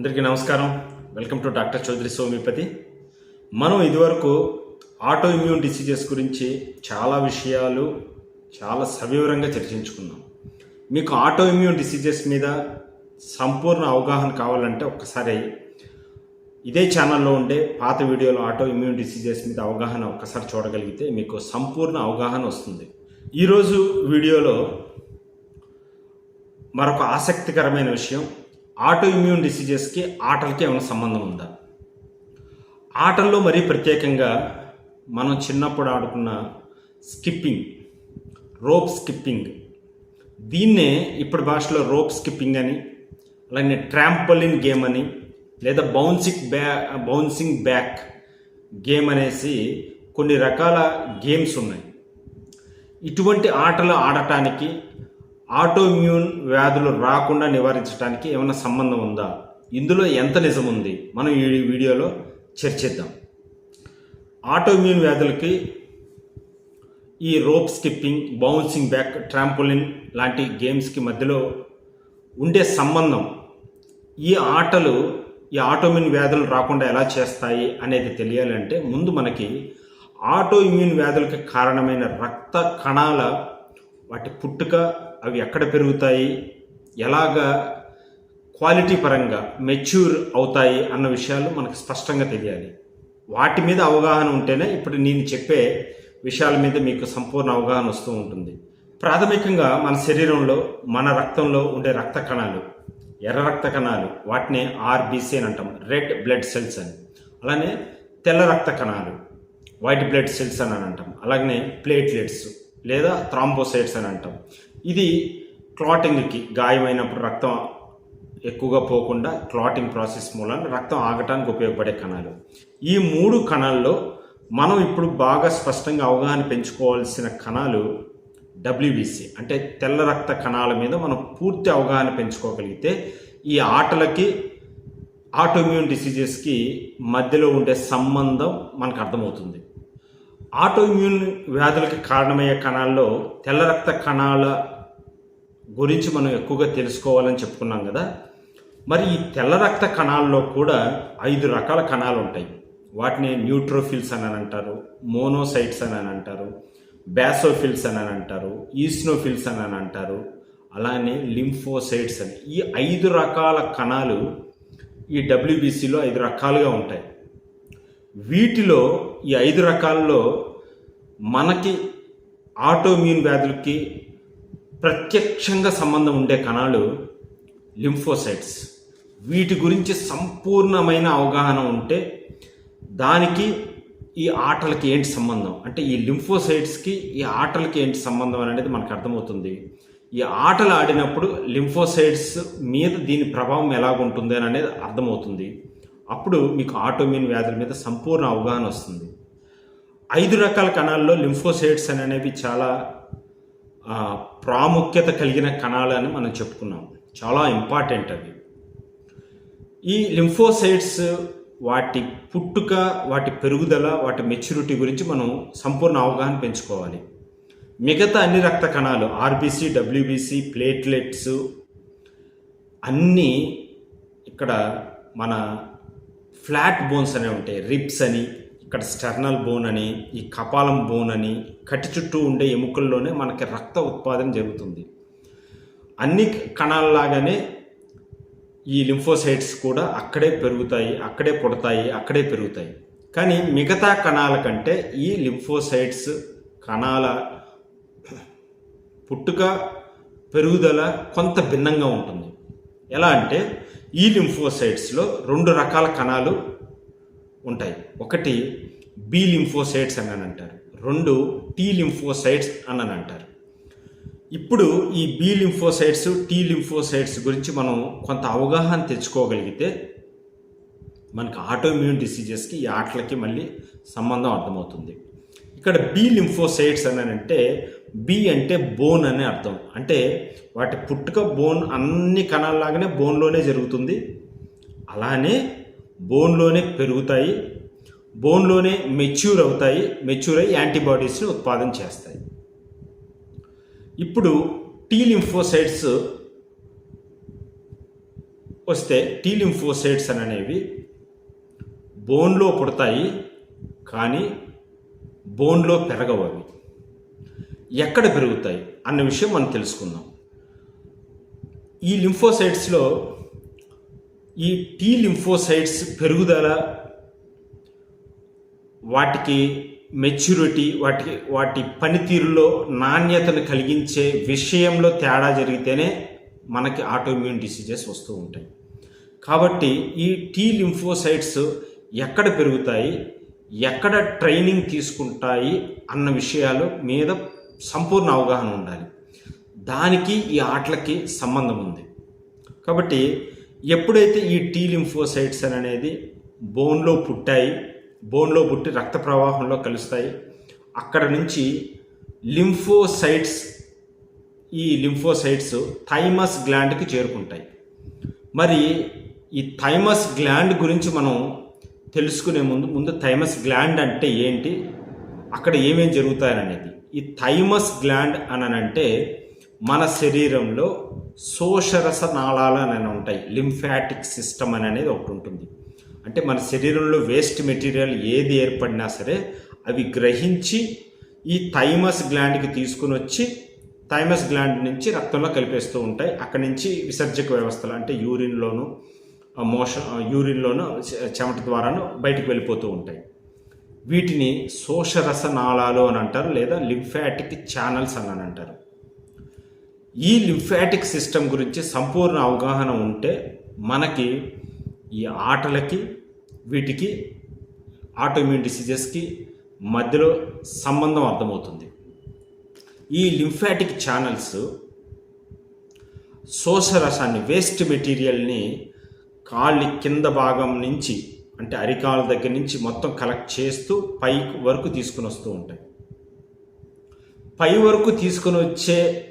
అందరికీ నమస్కారం. Welcome to doctor Chowdary Somipathi. మనం ఇదివరకు ఆటో ఇమ్యూన్ డిసీజెస్ గురించి చాలా విషయాలు చాలా సవివరంగా చర్చించుకున్నాం. మీకు ఆటో ఇమ్యూన్ డిసీజెస్ మీద సంపూర్ణ అవగాహన కావాలంటే ఒక్కసారి ఇదే ఛానల్లో ఉండే పాత వీడియోలో ఆటో ఇమ్యూన్ డిసీజెస్ మీద అవగాహన ఒక్కసారి చూడగలిగితే మీకు సంపూర్ణ అవగాహన వస్తుంది. ఈరోజు వీడియోలో మరొక ఆసక్తికరమైన విషయం ఆటో ఇమ్యూన్ డిసీజెస్కి ఆటలకి ఏమైనా సంబంధం ఉందా? ఆటల్లో మరీ ప్రత్యేకంగా మనం చిన్నప్పుడు ఆడుకున్న స్కిప్పింగ్ రోప్ స్కిప్పింగ్. దీన్నే ఇప్పుడు భాషలో రోప్ స్కిప్పింగ్ అని అలాగే ట్రాంపలిన్ గేమ్ అని లేదా బౌన్సింగ్ బ్యా బౌన్సింగ్ బ్యాక్ గేమ్ అనేసి కొన్ని రకాల గేమ్స్ ఉన్నాయి. ఇటువంటి ఆటలు ఆడటానికి ఆటో ఇమ్యూన్ వ్యాధులు రాకుండా నివారించడానికి ఏమైనా సంబంధం ఉందా? ఇందులో ఎంత నిజం ఉంది? మనం ఈ వీడియోలో చర్చిద్దాం. ఆటో ఇమ్యూన్ వ్యాధులకి ఈ rope skipping bouncing back trampoline లాంటి గేమ్స్కి మధ్యలో ఉండే సంబంధం ఈ ఆటలు ఈ ఆటోఇమ్యూన్ వ్యాధులు రాకుండా ఎలా చేస్తాయి అనేది తెలియాలంటే ముందు మనకి ఆటో ఇమ్యూన్ వ్యాధులకి కారణమైన రక్త కణాల వాటి పుట్టుక అవి ఎక్కడ పెరుగుతాయి? ఎలాగా క్వాలిటీ పరంగా మెచ్యూర్ అవుతాయి అన్న విషయాలు మనకు స్పష్టంగా తెలియాలి. వాటి మీద అవగాహన ఉంటేనే ఇప్పుడు నేను చెప్పే విషయాల మీద మీకు సంపూర్ణ అవగాహన వస్తూ ఉంటుంది. ప్రాథమికంగా మన శరీరంలో మన రక్తంలో ఉండే రక్త కణాలు ఎర్ర రక్త కణాలు వాటిని ఆర్బీసీ అని అంటాం. రెడ్ బ్లడ్ సెల్స్ అని. అలానే తెల్ల రక్త కణాలు వైట్ బ్లడ్ సెల్స్ అని అంటాం. అలాగనే ప్లేట్లెట్స్ లేదా థ్రాంబోసైట్స్ అని అంటాం. ఇది క్లాటింగ్కి గాయమైనప్పుడు రక్తం ఎక్కువగా పోకుండా క్లాటింగ్ ప్రాసెస్ మూలాన రక్తం ఆగటానికి ఉపయోగపడే కణాలు. ఈ మూడు కణాల్లో మనం ఇప్పుడు బాగా స్పష్టంగా అవగాహన పెంచుకోవాల్సిన కణాలు డబ్ల్యూబీసీ అంటే తెల్ల రక్త కణాల మీద మనం పూర్తి అవగాహన పెంచుకోగలిగితే ఈ ఆటలకి ఆటోమ్యూన్ డిసీజెస్కి మధ్యలో ఉండే సంబంధం మనకు అర్థమవుతుంది. ఆటోఇమ్యూన్ వ్యాధులకి కారణమయ్యే కణాల్లో తెల్ల రక్త కణాల గురించి మనం ఎక్కువగా తెలుసుకోవాలని చెప్పుకున్నాం కదా. మరి ఈ తెల్ల రక్త కణాల్లో కూడా ఐదు రకాల కణాలు ఉంటాయి. వాటిని న్యూట్రోఫిల్స్ అని అంటారు మోనోసైట్స్ అని అంటారు బ్యాసోఫిల్స్ అని అంటారు ఈస్నోఫిల్స్ అని అంటారు అలానే లింఫోసైట్స్ అని. ఈ ఐదు రకాల కణాలు ఈ డబ్ల్యూబీసీలో ఐదు రకాలుగా ఉంటాయి. వీటిలో ఈ ఐదు రకాల్లో మనకి ఆటోమ్యూన్ వ్యాధులకి ప్రత్యక్షంగా సంబంధం ఉండే కణాలు లింఫోసైట్స్. వీటి గురించి సంపూర్ణమైన అవగాహన ఉంటే దానికి ఈ ఆటలకి ఏంటి సంబంధం? అంటే ఈ లింఫోసైట్స్కి ఈ ఆటలకి ఏంటి సంబంధం అనేది మనకు అర్థమవుతుంది. ఈ ఆటలు ఆడినప్పుడు లింఫోసైట్స్ మీద దీని ప్రభావం ఎలాగుంటుంది అని అనేది అర్థమవుతుంది. అప్పుడు మీకు ఆటోమీన్ వ్యాధుల మీద సంపూర్ణ అవగాహన వస్తుంది. ఐదు రకాల కణాల్లో లింఫోసైట్స్ అనేవి చాలా ప్రాముఖ్యత కలిగిన కణాలు అని మనం చెప్పుకున్నాం. చాలా ఇంపార్టెంట్ అవి. ఈ లింఫోసైట్స్ వాటి పుట్టుక వాటి పెరుగుదల వాటి మెచ్యూరిటీ గురించి మనం సంపూర్ణ అవగాహన పెంచుకోవాలి. మిగతా అన్ని రక్త కణాలు ఆర్బీసీ డబ్ల్యూబీసీ ప్లేట్లెట్స్ అన్నీ ఇక్కడ మన ఫ్లాట్ బోన్స్ అనేవి ఉంటాయి. రిబ్స్ అని ఇక్కడ స్టర్నల్ బోన్ అని ఈ కపాలం బోన్ అని కటి చుట్టూ ఉండే ఎముకల్లోనే మనకి రక్త ఉత్పాదన జరుగుతుంది. అన్ని కణాల్లాగానే ఈ లింఫోసైట్స్ కూడా అక్కడే పెరుగుతాయి అక్కడే పుడతాయి అక్కడే పెరుగుతాయి. కానీ మిగతా కణాల కంటే ఈ లింఫోసైట్స్ కణాల పుట్టుక పెరుగుదల కొంత భిన్నంగా ఉంటుంది. ఎలా అంటే ఈ లింఫోసైట్స్లో రెండు రకాల కణాలు ఉంటాయి. ఒకటి బి లింఫోసైట్స్ అని అని అంటారు రెండు టీ లింఫోసైట్స్ అని అని అంటారు ఇప్పుడు ఈ బి లింఫోసైట్స్ టీ లింఫోసైట్స్ గురించి మనం కొంత అవగాహన తెచ్చుకోగలిగితే మనకి ఆటోఇమ్యూన్ డిసీజెస్కి ఈ ఆటలకి మళ్ళీ సంబంధం అర్థమవుతుంది. ఇక్కడ బి లింఫోసైట్స్ అని అంటే బి అంటే బోన్ అనే అర్థం. అంటే వాటి పుట్టుక బోన్ అన్ని కణాల్లాగానే బోన్లోనే జరుగుతుంది. అలానే బోన్లోనే పెరుగుతాయి బోన్లోనే మెచ్యూర్ అవుతాయి మెచ్యూర్ అయ్యి యాంటీబాడీస్ని ఉత్పాదన చేస్తాయి. ఇప్పుడు టీ లింఫోసైట్స్ వస్తే టీ లింఫోసైట్స్ అని అనేవి బోన్లో పుడతాయి కానీ బోన్లో పెరగవు అవి. ఎక్కడ పెరుగుతాయి అన్న విషయం మనం తెలుసుకుందాం. ఈ లింఫోసైట్స్లో ఈ టీ లింఫోసైట్స్ పెరుగుదల వాటికి మెచ్యూరిటీ వాటి వాటి పనితీరులో నాణ్యతను కలిగించే విషయంలో తేడా జరిగితేనే మనకి ఆటోమ్యూన్ డిసీజెస్ వస్తూ ఉంటాయి. కాబట్టి ఈ టీ లింఫోసైట్స్ ఎక్కడ పెరుగుతాయి ఎక్కడ ట్రైనింగ్ తీసుకుంటాయి అన్న విషయాలు మీద సంపూర్ణ అవగాహన ఉండాలి. దానికి ఈ ఆటలకి సంబంధం ఉంది. కాబట్టి ఎప్పుడైతే ఈ టీ లింఫోసైట్స్ అని అనేది బోన్లో పుట్టాయి బోన్లో పుట్టి రక్త ప్రవాహంలో కలుస్తాయి అక్కడ నుంచి లింఫోసైట్స్ ఈ లింఫోసైట్స్ థైమస్ గ్లాండ్కి చేరుకుంటాయి. మరి ఈ థైమస్ గ్లాండ్ గురించి మనం తెలుసుకునే ముందు ముందు థైమస్ గ్లాండ్ అంటే ఏంటి అక్కడ ఏమేం జరుగుతాయనేది. ఈ థైమస్ గ్లాండ్ అని అంటే మన శరీరంలో శోషరస నాళాలు అని ఉంటాయి. లింఫాటిక్ సిస్టమ్ అని అనేది ఒకటి ఉంటుంది. అంటే మన శరీరంలో వేస్ట్ మెటీరియల్ ఏది ఏర్పడినా సరే అవి గ్రహించి ఈ థైమస్ గ్లాండ్కి తీసుకుని వచ్చి థైమస్ గ్లాండ్ నుంచి రక్తంలో కలిపేస్తూ ఉంటాయి. అక్కడి నుంచి విసర్జక వ్యవస్థలు అంటే యూరిన్లోను మోషన్ యూరిన్లోను చెమట ద్వారాను బయటకు వెళ్ళిపోతూ ఉంటాయి. వీటిని శోషరస నాళాలు అని అంటారు లేదా లింఫాటిక్ ఛానల్స్ అని అంటారు. ఈ లింఫాటిక్ సిస్టమ్ గురించి సంపూర్ణ అవగాహన ఉంటే మనకి ఈ ఆటలకి వీటికి ఆటోమ్యూన్ డిసీజెస్కి మధ్యలో సంబంధం అర్థమవుతుంది. ఈ లింఫాటిక్ ఛానల్స్ శోషరసాన్ని వేస్ట్ మెటీరియల్ని కాళ్ళి కింద భాగం నుంచి అంటే అరికాళ్ళ దగ్గర నుంచి మొత్తం కలెక్ట్ చేస్తూ పై వరకు తీసుకుని వస్తూ ఉంటాయి. పై వరకు తీసుకుని వచ్చే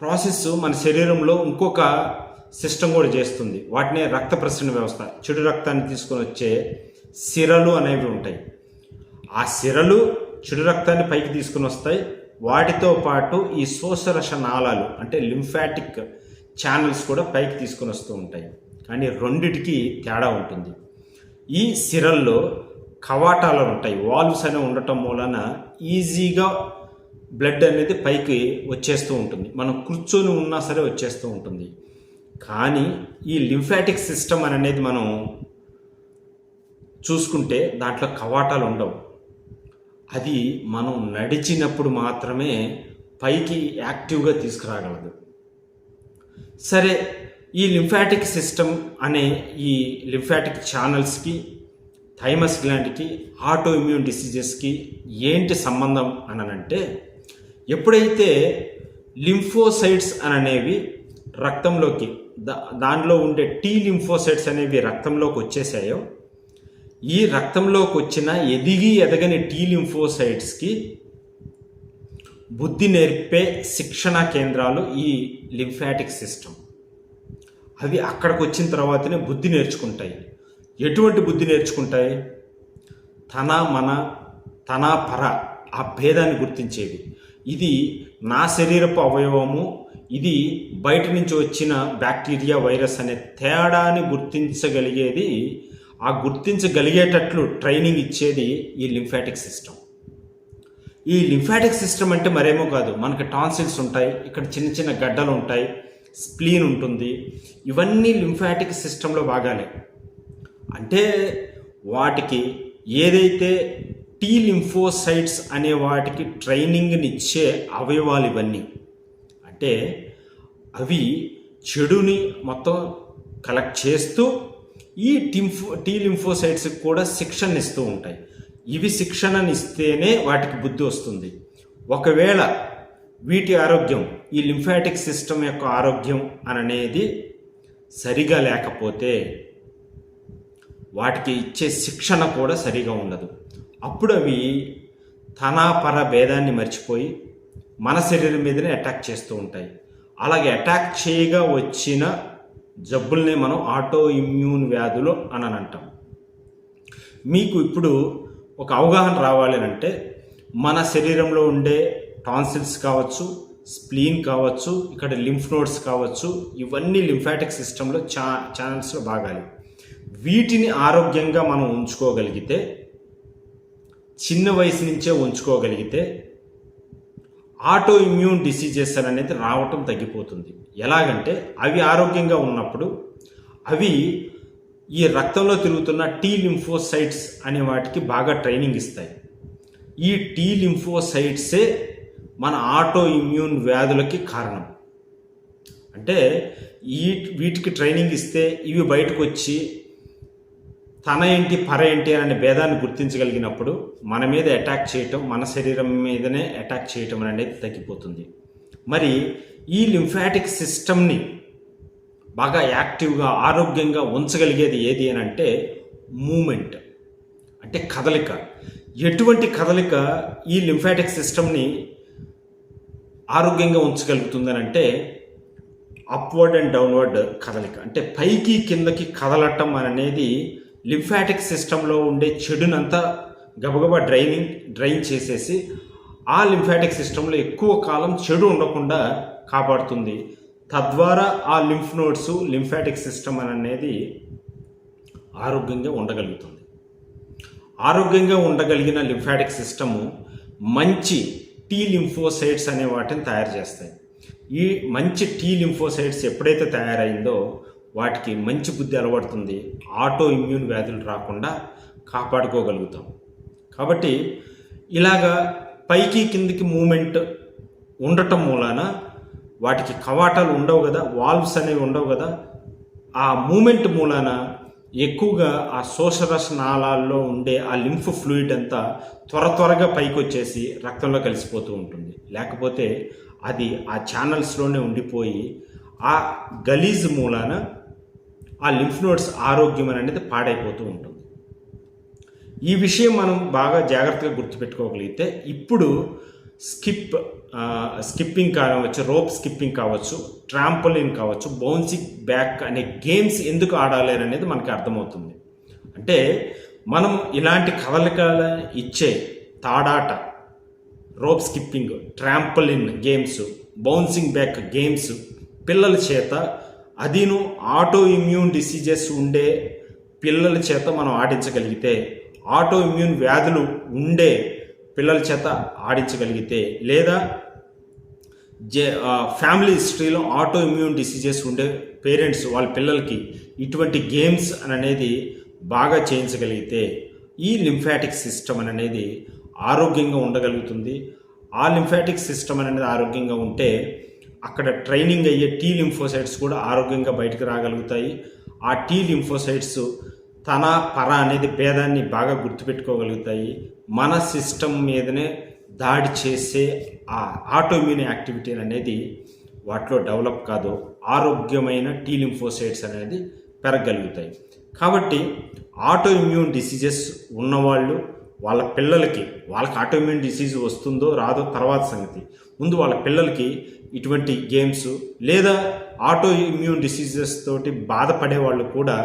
ప్రాసెస్ మన శరీరంలో ఇంకొక సిస్టమ్ కూడా చేస్తుంది. వాటినే రక్త ప్రసరణ వ్యవస్థ చెడు రక్తాన్ని తీసుకొని వచ్చే సిరలు అనేవి ఉంటాయి. ఆ సిరలు చెడు రక్తాన్ని పైకి తీసుకుని వస్తాయి. వాటితో పాటు ఈ శోషరస నాళాలు అంటే లింఫాటిక్ ఛానల్స్ కూడా పైకి తీసుకుని వస్తూ ఉంటాయి. కానీ రెండిటికి తేడా ఉంటుంది. ఈ సిరల్లో కవాటాలు ఉంటాయి. వాల్వ్స్ అనేవి ఉండటం మూలన ఈజీగా బ్లడ్ అనేది పైకి వచ్చేస్తూ ఉంటుంది. మనం కూర్చొని ఉన్నా సరే వచ్చేస్తూ ఉంటుంది. కానీ ఈ లింఫాటిక్ సిస్టమ్ అని అనేది మనం చూసుకుంటే దాంట్లో కవాటాలు ఉండవు. అది మనం నడిచినప్పుడు మాత్రమే పైకి యాక్టివ్గా తీసుకురాగలదు. సరే ఈ లింఫాటిక్ సిస్టమ్ అనే ఈ లింఫాటిక్ ఛానల్స్కి థైమస్ గ్లాండ్కి ఆటో ఇమ్యూన్ డిసీజెస్కి ఏంటి సంబంధం అనంటే అంటే ఎప్పుడైతే లింఫోసైట్స్ అని అనేవి రక్తంలోకి దా దానిలో ఉండే టీ లింఫోసైట్స్ అనేవి రక్తంలోకి వచ్చేసాయో ఈ రక్తంలోకి వచ్చిన ఎదిగి ఎదగని టీ లింఫోసైట్స్కి బుద్ధి నేర్పే శిక్షణ కేంద్రాలు ఈ లింఫాటిక్ సిస్టమ్. అవి అక్కడికి వచ్చిన తర్వాతనే బుద్ధి నేర్చుకుంటాయి. ఎటువంటి బుద్ధి నేర్చుకుంటాయి? తన మన తన పర ఆ భేదాన్ని గుర్తించేవి. ఇది నా శరీరపు అవయవము ఇది బయట నుంచి వచ్చిన బ్యాక్టీరియా వైరస్ అనే తేడాని గుర్తించగలిగేది ఆ గుర్తించగలిగేటట్లు ట్రైనింగ్ ఇచ్చేది ఈ లింఫాటిక్ సిస్టమ్ ఈ లింఫాటిక్ సిస్టమ్ అంటే మరేమో కాదు మనకి టాన్సిల్స్ ఉంటాయి ఇక్కడ చిన్న చిన్న గడ్డలు ఉంటాయి స్ప్లీన్ ఉంటుంది ఇవన్నీ లింఫాటిక్ సిస్టంలో భాగాలే అంటే వాటికి ఏదైతే టీ లింఫోసైట్స్ అనే వాటికి ట్రైనింగ్నిచ్చే అవయవాలు ఇవన్నీ అంటే అవి చెడుని మొత్తం కలెక్ట్ చేస్తూ ఈ టింఫో టీ లింఫోసైట్స్కి కూడా శిక్షణ ఇస్తూ ఉంటాయి. ఇవి శిక్షణని ఇస్తేనే వాటికి బుద్ధి వస్తుంది. ఒకవేళ వీటి ఆరోగ్యం ఈ లింఫాటిక్ సిస్టమ్ యొక్క ఆరోగ్యం అనేది సరిగా లేకపోతే వాటికి ఇచ్చే శిక్షణ కూడా సరిగా ఉండదు. అప్పుడు అవి తన పర భేదాన్ని మర్చిపోయి మన శరీరం మీదనే అటాక్ చేస్తూ ఉంటాయి. అలాగే అటాక్ చేయగా వచ్చిన జబ్బుల్ని మనం ఆటో ఇమ్యూన్ వ్యాధులు అని అంటాం మీకు ఇప్పుడు ఒక అవగాహన రావాలి అంటే మన శరీరంలో ఉండే టాన్సిల్స్ కావచ్చు స్ప్లీన్ కావచ్చు ఇక్కడ లింఫ్ నోడ్స్ కావచ్చు ఇవన్నీ లింఫాటిక్ సిస్టంలో చా ఛానల్స్లో భాగాలు వీటిని ఆరోగ్యంగా మనం ఉంచుకోగలిగితే చిన్న వయసు నుంచే ఉంచుకోగలిగితే ఆటో ఇమ్యూన్ డిసీజెస్ అనేది రావటం తగ్గిపోతుంది. ఎలాగంటే అవి ఆరోగ్యంగా ఉన్నప్పుడు అవి ఈ రక్తంలో తిరుగుతున్న టీ లింఫోసైట్స్ అనే వాటికి బాగా ట్రైనింగ్ ఇస్తాయి. ఈ టీ లింఫోసైట్సే మన ఆటో ఇమ్యూన్ వ్యాధులకి కారణం. అంటే ఈ వీటికి ట్రైనింగ్ ఇస్తే ఇవి బయటకు వచ్చి తన ఏంటి పర ఏంటి అనే భేదాన్ని గుర్తించగలిగినప్పుడు మన మీద అటాక్ చేయటం మన శరీరం మీదనే అటాక్ చేయటం అనేది తగ్గిపోతుంది. మరి ఈ లింఫాటిక్ సిస్టమ్ని బాగా యాక్టివ్గా ఆరోగ్యంగా ఉంచగలిగేది ఏది అని అంటే మూమెంట్ అంటే కదలిక. ఎటువంటి కదలిక ఈ లింఫాటిక్ సిస్టమ్ని ఆరోగ్యంగా ఉంచగలుగుతుందని అంటే అప్వర్డ్ అండ్ డౌన్వర్డ్ కదలిక. అంటే పైకి కిందకి కదలటం అనేది లింఫాటిక్ సిస్టంలో ఉండే చెడునంతా గబగబా డ్రైనింగ్ డ్రైన్ చేసేసి ఆ లింఫాటిక్ సిస్టంలో ఎక్కువ కాలం చెడు ఉండకుండా కాపాడుతుంది. తద్వారా ఆ లింఫ్ నోడ్స్ లింఫాటిక్ సిస్టమ్ అనేది ఆరోగ్యంగా ఉండగలుగుతుంది. ఆరోగ్యంగా ఉండగలిగిన లింఫాటిక్ సిస్టము మంచి టీ లింఫోసైట్స్ అనే వాటిని తయారు చేస్తాయి. ఈ మంచి టీ లింఫోసైట్స్ ఎప్పుడైతే తయారైందో వాటికి మంచి బుద్ధి అలవడుతుంది ఆటో ఇమ్యూన్ వ్యాధులు రాకుండా కాపాడుకోగలుగుతాం. కాబట్టి ఇలాగా పైకి కిందికి మూమెంట్ ఉండటం మూలాన వాటికి కవాటాలు ఉండవు కదా వాల్వ్స్ అనేవి ఉండవు కదా ఆ మూమెంట్ మూలాన ఎక్కువగా ఆ శోషరస నాళాల్లో ఉండే ఆ లింఫ్ ఫ్లూయిడ్ అంతా త్వర త్వరగా పైకి వచ్చేసి రక్తంలో కలిసిపోతూ ఉంటుంది. లేకపోతే అది ఆ ఛానల్స్లోనే ఉండిపోయి ఆ గలీజ్ మూలాన ఆ లింఫ్ నోడ్స్ ఆరోగ్యం అనేది పాడైపోతూ ఉంటుంది. ఈ విషయం మనం బాగా జాగ్రత్తగా గుర్తుపెట్టుకోగలిగితే ఇప్పుడు స్కిప్ స్కిప్పింగ్ కావచ్చు రోప్ స్కిప్పింగ్ కావచ్చు ట్రాంపోలిన్ కావచ్చు బౌన్సింగ్ బ్యాక్ అనే గేమ్స్ ఎందుకు ఆడాలి అనేది మనకి అర్థమవుతుంది. అంటే మనం ఇలాంటి కదలికలు ఇచ్చే తాడాట rope skipping trampoline games bouncing back games పిల్లల చేత అదిను ఆటో ఇమ్యూన్ డిసీజెస్ ఉండే పిల్లల చేత మనం ఆడించగలిగితే ఆటో ఇమ్యూన్ వ్యాధులు ఉండే పిల్లల చేత ఆడించగలిగితే లేదా జే ఫ్యామిలీ హిస్టరీలో ఆటో ఇమ్యూన్ డిసీజెస్ ఉండే పేరెంట్స్ వాళ్ళ పిల్లలకి ఇటువంటి గేమ్స్ అని అనేది బాగా చేయించగలిగితే ఈ లింఫాటిక్ సిస్టమ్ అనేది ఆరోగ్యంగా ఉండగలుగుతుంది. ఆ లింఫాటిక్ సిస్టమ్ అనేది ఆరోగ్యంగా ఉంటే అక్కడ ట్రైనింగ్ అయ్యే టీ లింఫోసైట్స్ కూడా ఆరోగ్యంగా బయటకు రాగలుగుతాయి. ఆ టీ లింఫోసైట్స్ తన పర అనేది భేదాన్ని బాగా గుర్తుపెట్టుకోగలుగుతాయి. మన సిస్టమ్ మీదనే దాడి చేసే ఆ ఆటోమ్యూన్ యాక్టివిటీ అనేది వాటిలో డెవలప్ కాదు. ఆరోగ్యమైన టీ లింఫోసైట్స్ అనేది పెరగలుగుతాయి కాబట్టి ఆటోఇమ్యూన్ డిసీజెస్ ఉన్నవాళ్ళు వాళ్ళ పిల్లలకి వాళ్ళకి ఆటోమ్యూన్ డిసీజ్ వస్తుందో రాదో తర్వాత సంగతి. ముందు వాళ్ళ పిల్లలకి ఇటువంటి గేమ్స్ లేదా ఆటో ఇమ్యూన్ డిసీజెస్ తోటి బాధపడే వాళ్ళు కూడా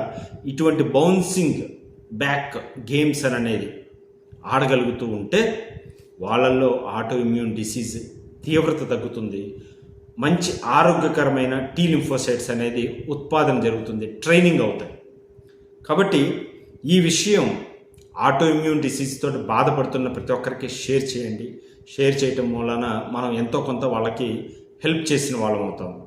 ఇటువంటి బౌన్సింగ్ బ్యాక్ గేమ్స్ అని అనేది ఆడగలుగుతూ ఉంటే వాళ్ళల్లో ఆటో ఇమ్యూన్ డిసీజ్ తీవ్రత తగ్గుతుంది. మంచి ఆరోగ్యకరమైన టీ లింఫోసైట్స్ అనేది ఉత్పాదన జరుగుతుంది ట్రైనింగ్ అవుతాయి. కాబట్టి ఈ విషయం ఆటో ఇమ్యూన్ డిసీజ్ తోటి బాధపడుతున్న ప్రతి ఒక్కరికి షేర్ చేయండి. షేర్ చేయటం మూలన మనం ఎంతో కొంత వాళ్ళకి హెల్ప్ చేసిన వాళ్ళం అవుతాం.